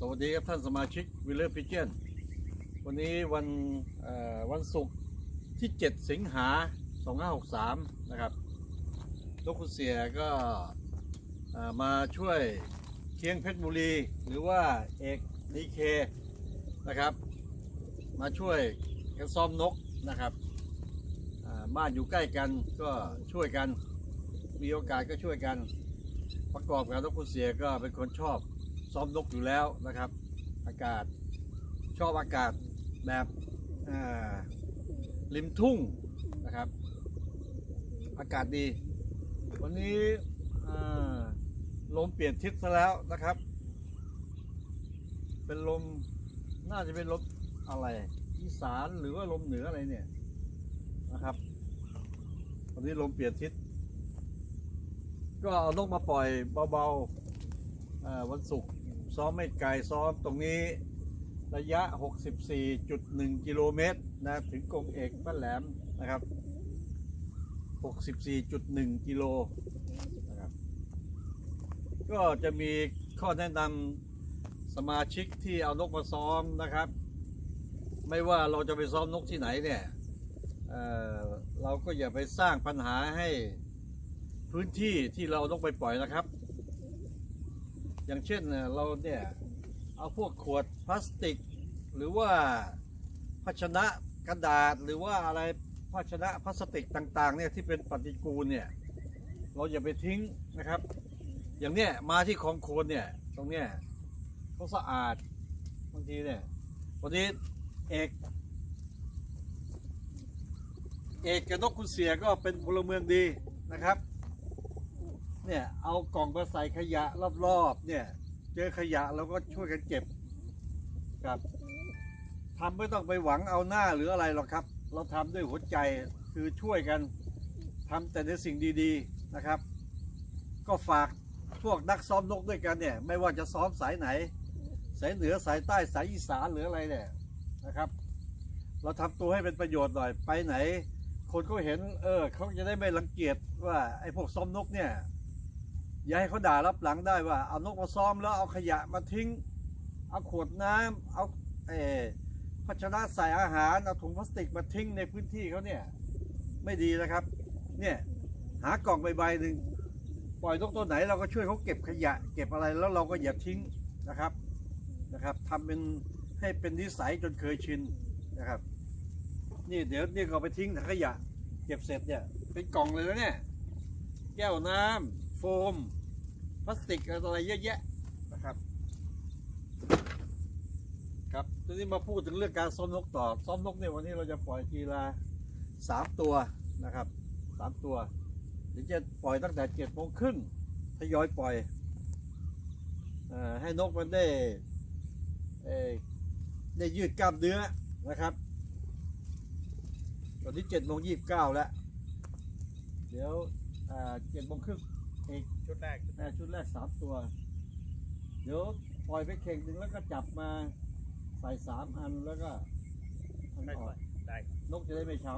สวัสดีครับท่านสมาชิกวิลเลอร์พิเจนวันนี้วันวันศุกร์ที่ 7 สิงหา 2563 นะครับนกคุณเสียก็มาช่วยเคียงเพชรบุรี หรือว่าเอกดีเคนะครับ มาช่วยกันซ้อมนกนะครับบ้านอยู่ใกล้กันก็ช่วยกัน มีโอกาสก็ช่วยกัน ประกอบกับนกคุณเสียก็เป็นคนชอบ ซ้อมนกอยู่แล้วนะครับ อากาศชอบอากาศแบบริมทุ่งนะครับ อากาศดี วันนี้ลมเปลี่ยนทิศซะแล้วนะครับ เป็นลมน่าจะเป็นลมอะไรอีสานหรือว่าลมเหนืออะไรเนี่ยนะครับวันนี้ลมเปลี่ยนทิศ ก็เอานกมาปล่อยเบาๆวันศุกร์ ซ้อมไม่ไกลซ้อมตรงนี้ระยะ 64.1 กิโลเมตรนะถึงกงเอกบ้านแหลมนะครับ 64.1 กิโลนะครับก็จะมีข้อแนะนำสมาชิกที่เอานกมาซ้อมนะครับ ไม่ว่าเราจะไปซ้อมนกที่ไหนเนี่ยเเราก็อย่าไปสร้างปัญหาให้พื้นที่ที่เราต้องไปปล่อยนะครับ อย่างเช่นเราเนี่ยเอาพวกขวดพลาสติก หรือว่าภาชนะกระดาษหรือว่าอะไรภาชนะพลาสติกต่างๆเนี่ยที่เป็นปฏิกูลเนี่ยเราอย่าไปทิ้งนะครับ อย่างเนี้ยมาที่คลองโคนเนี่ยตรงเนี้ยเขาสะอาดบางทีเนี่ยวันนี้เอกเอกกับนกคุณเสียก็เป็นพลเมืองดีนะครับ เนี่ยเอากล่องมาใส่ขยะรอบๆเนี่ย เจอขยะเราก็ช่วยกันเก็บครับทำไม่ต้องไปหวังเอาหน้าหรืออะไรหรอกครับ เราทำด้วยหัวใจคือช่วยกันทำแต่ในสิ่งดีๆนะครับ ก็ฝากพวกนักซ้อมนกด้วยกันเนี่ย ไม่ว่าจะซ้อมสายไหน สายเหนือสายใต้สายอีสานหรืออะไรเนี่ยนะครับ เราทำตัวให้เป็นประโยชน์หน่อยไปไหน คนเขาเห็นเออเขาจะได้ไม่รังเกียจว่าไอ้พวกซ้อมนกเนี่ย อย่าให้เขาด่ารับหลังได้ว่าเอานกมาซ้อมแล้วเอาขยะมาทิ้ง เอาขวดน้ำเอาเอภาชนะใส่อาหารเอาถุงพลาสติกมาทิ้งในพื้นที่เขาเนี่ยไม่ดีนะครับ เนี่ยหากล่องใบๆหนึ่งปล่อยนกตัวไหนเราก็ช่วยเขาเก็บขยะ เก็บอะไรแล้วเราก็อย่าทิ้งนะครับนะครับทำเป็นให้เป็นนิสัยจนเคยชินนะครับนี่เดี๋ยวนี่ก็ไปทิ้งถังขยะ เก็บเสร็จเนี่ยเป็นกล่องเลยนะเนี่ยแก้วน้ำโฟม พลาสติกอะไรเยอะแยะนะครับ ครับทีนี้มาพูดถึงเรื่องการซ้อมนกต่อซ้อมนกเนี่ยวันนี้เราจะปล่อยทีละสามตัวนะครับสามตัวเดี๋ยวจะปล่อยตั้งแต่เจ็ดโมงครึ่งทยอยปล่อยอให้นกมันได้ได้ยืดกล้ามเนื้อนะครับ ตอนนี้เจ็ดโมงยี่สิบเก้าแล้ว เดี๋ยวเจ็ดโมงครึ่งอีก ชุดแรกแม่ชุดแรกสามตัว เดี๋ยวปล่อยไปเข่งหนึ่งแล้วก็จับมาใส่สามอันแล้วก็อันได้อก่ออกนได้ครับนกจะได้ไม่ช้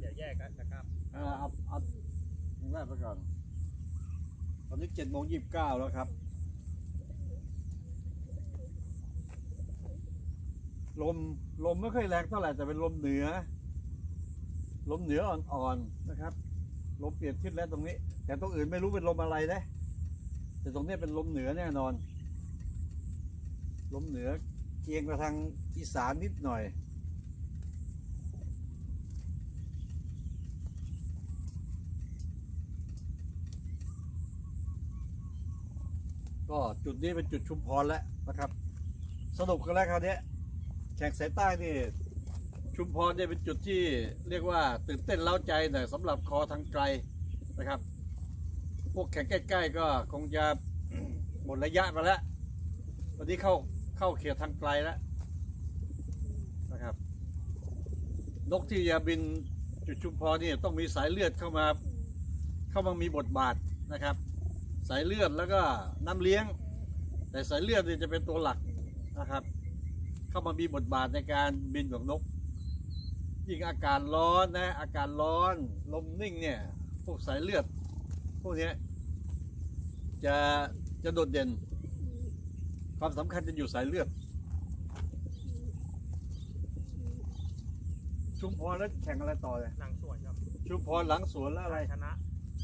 อย่าแยกกันนะครับำเอาเอาเอาอันแรกไปก่อน ตอนนี้เจ็ดโมงยี่สิบเก้าแล้วครับ ลมลมไม่ค่อยแรงเท่าไหร่แต่เป็นลมเหนือ ลมเหนืออ่อนๆนะครับ ลมเปลี่ยนทิศแล้วตรงนี้ แต่ตรงอื่นไม่รู้เป็นลมอะไรนะแต่ตรงนี้เป็นลมเหนือแน่นอน ลมเหนือเอียงมาทางอีสานนิดหน่อย ก็จุดนี้เป็นจุดชุมพรแล้วนะครับสรุปกันแล้วคราวนี้แข่งสายใต้นี่ ชุมพรเนี่ยเป็นจุดที่เรียกว่าตื่นเต้นเล้าใจหน่อยสำหรับคอทางไกลนะครับ พวกแข่งใกล้ๆก็คงจะหมดระยะมาแล้ววันนี้เข้าเข้าเขตทางไกลแล้วนะครับ นกที่จะบินจุดชุมพรนี่ต้องมีสายเลือดเข้ามา เข้ามามีบทบาทนะครับ สายเลือดแล้วก็น้ำเลี้ยง แต่สายเลือดนี่จะเป็นตัวหลักนะครับ เข้ามามีบทบาทในการบินของนก ยิ่งอากาศร้อนนะ อากาศร้อนลมนิ่งเนี่ยพวกสายเลือด พวกเนี้ยจะจะโดดเด่น ความสำคัญจะอยู่สายเลือด ชุมพรแล้วแข่งอะไรต่อเลยหนังส่วนครับชุมพรหลังสวนแล้วอะไรชนะ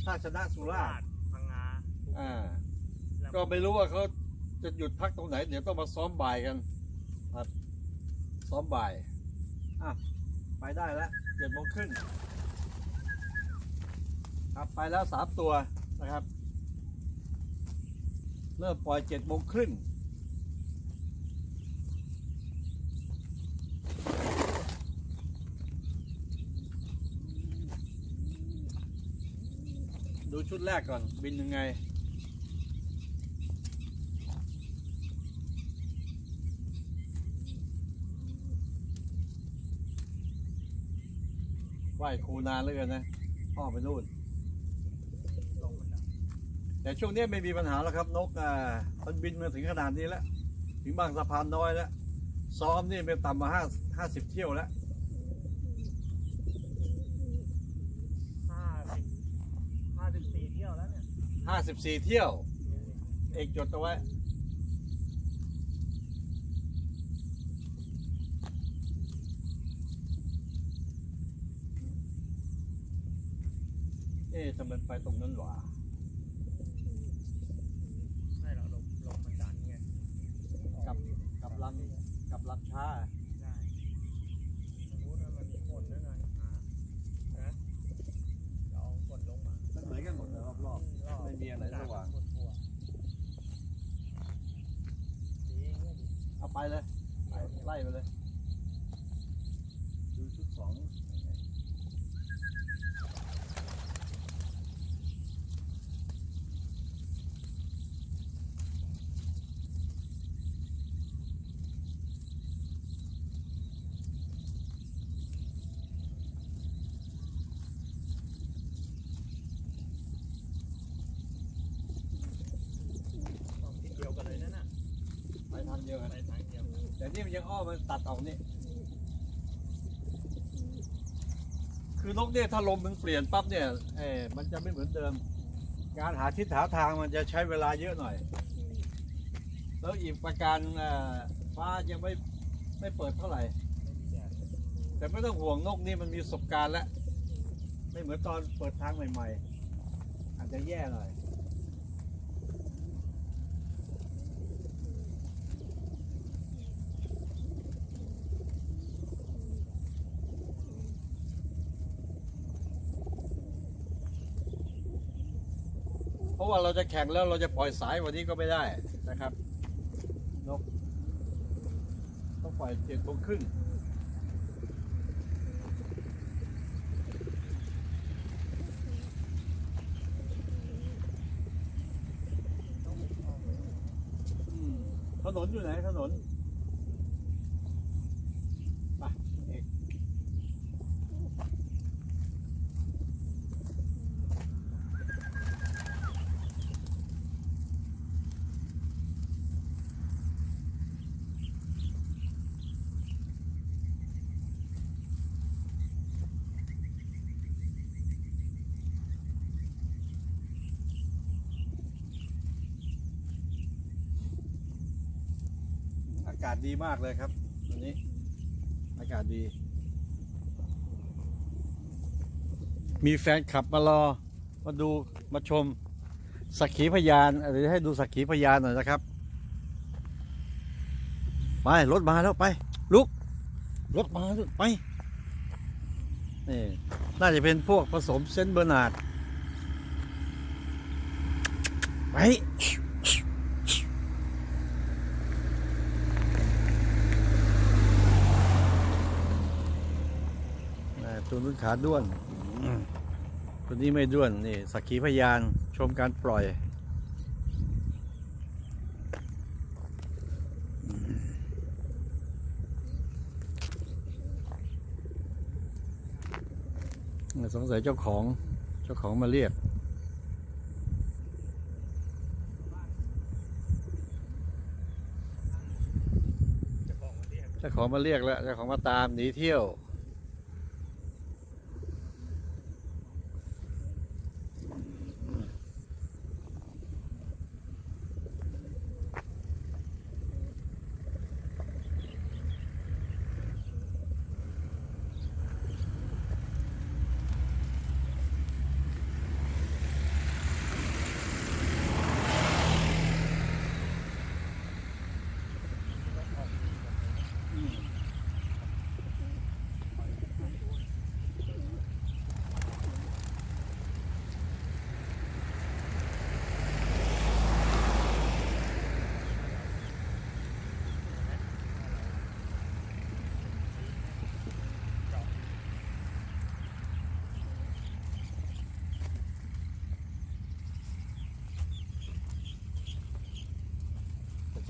ถ้าชนะสุราษฎร์พังงาอ่าแล้วก็ไม่รู้ว่าเขาจะหยุดพักตรงไหน เดี๋ยวต้องมาซ้อมบ่ายกันครับซ้อมบ่ายอะ ไปได้แล้วเจ็ดโมงครึ่งครับไปแล้วสามตัวนะครับ เริ่มปล่อยเจ็ดโมงครึ่งดูชุดแรกก่อนบินยังไง ไหว้ครูนานเหลยกันนะพ่อไปนู่นลงมันดับแต่ช่วงนี้ไม่มีปัญหาแล้วครับ นกอ่ามันบินมาถึงขนาดนี้แล้ว ถึงบางสะพานน้อยแล้ว ซ้อมนี่เป็นต่ำมาห้าห้าสิบเที่ยวแล้ว ห้าสิบห้าสิบสี่เที่ยวแล้วเนี่ยห้าสิบสี่เที่ยว เอกจดเอาไว้ เอ๊ะทำไมไปตรงนั้นหวะไม่หรอกลงลงมันดันไงกับกับลำกับลำช้าใช่สมมติว่ามันมีคนนั่นไงหานะลองกดลงมามันเหมือนกันหมดเลยรอบๆไม่มีอะไรสว่างกดหัวดีเงี้ยดีเอาไปเลยไปไล่ไปเลย ดูชุดสองความคิดเดียวกันเลยนั่นน่ะ ไปทางเดียวกัน ไปทางเดียวกัน แต่นี่มันยังอ้อมมันตัดออกนี่ คือนกเนี่ยถ้าลมมันเปลี่ยนปั๊บเนี่ยเออมันจะไม่เหมือนเดิม การหาทิศหาทางมันจะใช้เวลาเยอะหน่อย แล้วอีกประการฟ้ายังไม่ไม่เปิดเท่าไหร่ แต่ไม่ต้องห่วงนกนี่มันมีประสบการณ์แล้ว ไม่เหมือนตอนเปิดทางใหม่ ๆ อาจจะแย่หน่อย ราะว่าเราจะแข่งแล้วเราจะปล่อยสายวันนี้ก็ไม่ได้นะครับนกต้องปล่อยเจ็ดโมงครึ่งถนนอยู่ไหนถนนากาศดีมากเลยครับวันนี้ อากาศดี มีแฟนคลับมารอ มาดูมาชม สักขีพยานเดี๋ยวให้ดูสักขีพยานหน่อยนะครับ ไป รถมาแล้วไป ลุก รถมาล้วไปนี่น่าจะเป็นพวกผสมเซนเบอร์นาร์ดไป อ่าตัว นู้นขาด้วนอืมตัวนี้ไม่ด้วน นี่ สักขีพยานชมการปล่อยอืมสงสัยเจ้าของเจ้าของมาเรียกเจะของมาเรียก เจ้าของมาเรียกแล้ว เจ้าของมาตามหนีเที่ยว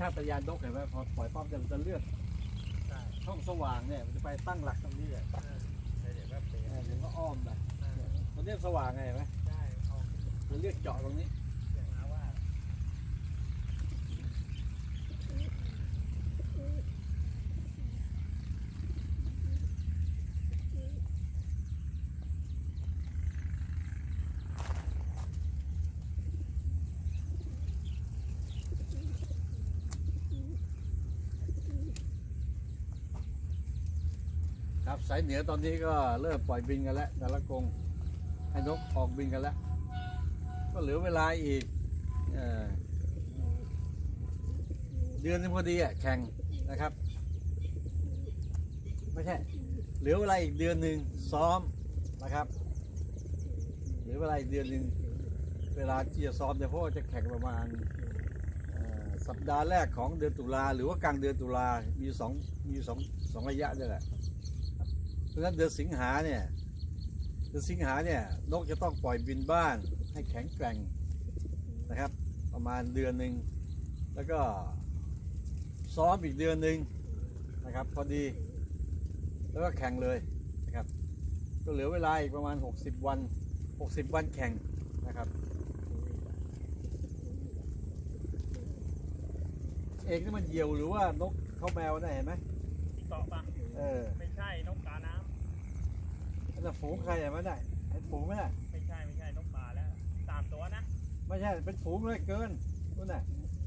าตญาณนกเห็นไหมพอปล่อยปั๊บเนี่ยมันจะเลือดใช่ช่องสว่างเนี่ยมันจะไปตั้งหลักตรงนี้เลยเออเดี๋ยวแบบเปลี่ยนเออเดี๋ยวก็อ้อมไปเออตอนนี้สว่างไงเห็นไหมใช่เอามันเลือดเจาะตรงนี้ อย่างนะว่า ครับสายเหนือตอนนี้ก็เริ่มปล่อยบินกันแล้วแต่ละกรงให้นกออกบินกันแล้ว ก็เหลือเวลาอีกเอเดือนนึงพอดีอะแข่งนะครับ ไม่ใช่เหลือเวลาอีกเดือนหนึ่งซ้อมนะครับเหลือเวลาอีกเดือนหนึ่งเวลาที่จะซ้อมเนี่ยเพราะว่าจะแข่งประมาณสัปดาห์แรกของเดือนตุลาหรือว่ากลางเดือนตุลามีสองมีสองสองระยะด้วยแหละ เพราะฉะนั้นเดือนสิงหาเนี่ยเดือนสิงหาเนี่ยนกจะต้องปล่อยบินบ้านให้แข็งแกร่งนะครับ ประมาณเดือนหนึ่งแล้วก็ซ้อมอีกเดือนหนึ่งนะครับพอดี แล้วก็แข่งเลยนะครับ ก็เหลือเวลาอีกประมาณ 60 วัน 60 วันแข่งนะครับ เอกนี่มันเหยี่ยวหรือว่านกเข้าแมวนะเห็นไหมเกาะปะเออ ไม่ใช่นกกาน้นั่ นนะฝูงใครเห็นไหมน่ะเห็นฝูงไหมน่ะำไม่ใช่ไม่ใช่นกป่าแล้วสามตัวนะไม่ใช่เป็นฝูงเลยเกินนู่นน่ะ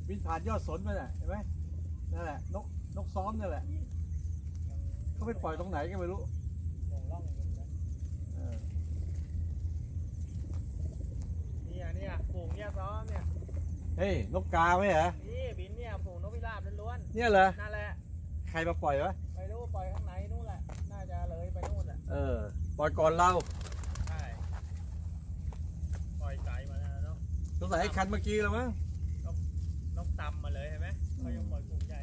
บินผ่านยอดสนไปน่ะเห็นไหมนั่นแหละนกนกซ้อมนั่นแหละเขาไปปล่อยตรงไหนก็ไม่รู้วงล่องอยู่นะเออเนี่ยเนี่ยฝูงเนี่ยซ้อมเนี่ยเฮ้ยนกกาไหมเหรอนี่บินเนี่ยฝูงนกพิราบล้วนเนี่ยเหรอๆนั่นแหละใครมาปล่อยวะไม่รู้ปล่อยข้างในนู่นแหละน่าจะเลยไปนู่นแหละเออ ปล่อยก่อนเราใช่ปล่อยไก่มาแล้วเนาะสงสัยไอ้คันเมื่อกี้แล้วมั้งนกตำมาเลยเห็นไหมอืมเขายังปล่อยฝูงใหญ่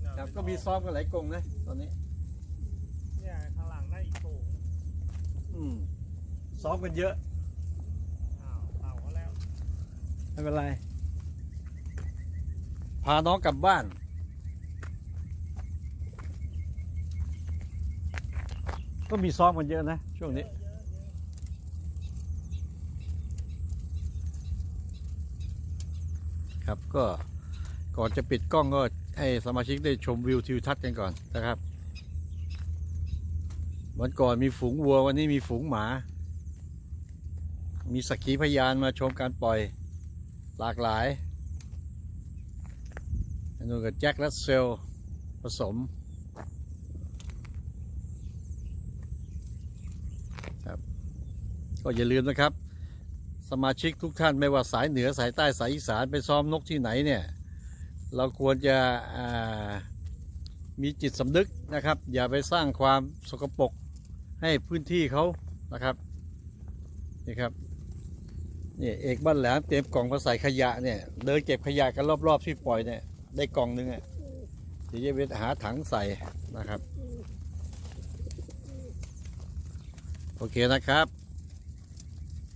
เนี่ยครับเป็นก็มีซ้อมกันหลายกรงนะตอนนี้เนี่ยข้างหลังนั่นอีกฝูงอืมซ้อมกันเยอะอ้าวเต่าเขาแล้วไม่เป็นไรพาน้องกลับบ้าน ก็มีซ้อมกันเยอะนะ ช่วงนี้ ครับก็ก่อนจะปิดกล้องก็ให้สมาชิกได้ชมวิวทิวทัศน์กันก่อนนะครับ วันก่อนมีฝูงวัววันนี้มีฝูงหมา มีสักขีพยานมาชมการปล่อยหลากหลายอันนู้นกับแจ็คและเซลผสมครับ ก็อย่าลืมนะครับ สมาชิกทุกท่านไม่ว่าสายเหนือสายใต้สายอีสานไปซ้อมนกที่ไหนเนี่ย เราควรจะมีจิตสำนึกนะครับ อย่าไปสร้างความสกปรกให้พื้นที่เขานะครับนี่ครับนี่เอกบ้านแหลมเตรียมกล่องมาใส่ขยะเนี่ยเดินเก็บขยะกันรอบๆที่ปล่อยเนี่ยได้กล่องหนึงอะเดี๋ยวจะไปหาถังใส่นะครับ โอเคนะครับ